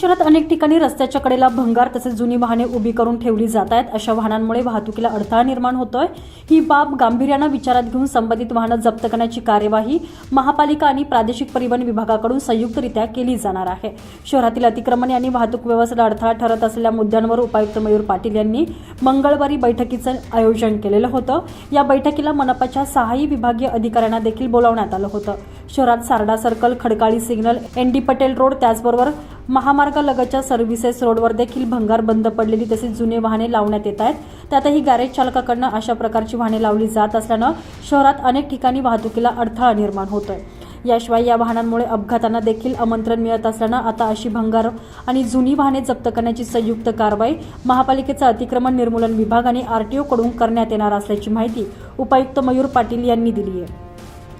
शहरात अनेक ठिकाणी रस्त्याच्या कडेला भंगार तसेच जुनी वाहने उभी करून ठेवली जात आहेत. अशा वाहनांमुळे वाहतुकीला अडथळा निर्माण होतोय. ही बाब गांभीर्यानं विचारात घेऊन संबंधित वाहनं जप्त करण्याची कार्यवाही महापालिका आणि प्रादेशिक परिवहन विभागाकडून संयुक्तरित्या केली जाणार आहे. शहरातील अतिक्रमण आणि वाहतूक व्यवस्थेला अडथळा ठरत असलेल्या मुद्द्यांवर उपायुक्त मयूर पाटील यांनी मंगळवारी बैठकीचं आयोजन केलेलं होतं. या बैठकीला मनपाच्या सहाही विभागीय अधिकाऱ्यांना देखील बोलावण्यात आलं होतं. शहरात Sarda circle Khadkali signal N D Patel road त्याचबरोबर महामार्गालगतच्या सर्व्हिसेस रोडवर देखील भंगार बंद पडलेली तसेच जुने वाहने लावण्यात येत आहेत. त्यातही गॅरेज चालकाकडनं अशा प्रकारची वाहने लावली जात असल्यानं शहरात अनेक ठिकाणी वाहतुकीला अडथळा निर्माण होतोय. याशिवाय या वाहनांमुळे अपघातांना देखील आमंत्रण मिळत असल्यानं आता अशी भंगार आणि जुनी वाहने जप्त करण्याची संयुक्त कारवाई महापालिकेचा अतिक्रमण निर्मूलन विभाग आणि आरटीओकडून करण्यात येणार असल्याची माहिती उपायुक्त मयूर पाटील यांनी दिली आहे.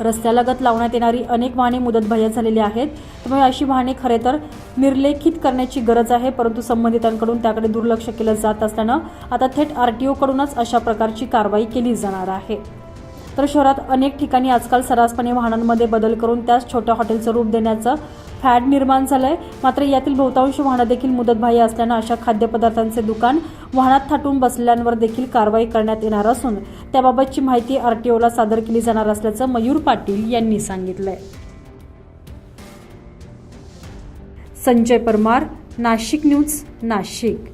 रस्त्यालगत लावण्यात येणारी अनेक वाहने मुदतबाह्य झालेली आहेत. त्यामुळे अशी वाहने खरे तर निर्लेखित करण्याची गरज आहे परंतु संबंधितांकडून त्याकडे दुर्लक्ष केलं जात असल्यानं आता थेट आरटीओकडूनच अशा प्रकारची कारवाई केली जाणार आहे. तर शहरात अनेक ठिकाणी आजकाल सर्रासपणे वाहनांमध्ये बदल करून त्यास छोट्या हॉटेलचं रूप देण्याचं फॅड निर्माण झालंय. मात्र यातील बहुतांश वाहनं देखील मुदतबाह्य असल्यानं अशा खाद्यपदार्थांचे दुकान वाहनात थाटून बसलेल्यांवर देखील कारवाई करण्यात येणार असून त्याबाबतची माहिती आरटीओला सादर केली जाणार असल्याचं मयूर पाटील यांनी सांगितलंय. संजय परमार नाशिक न्यूज नाशिक.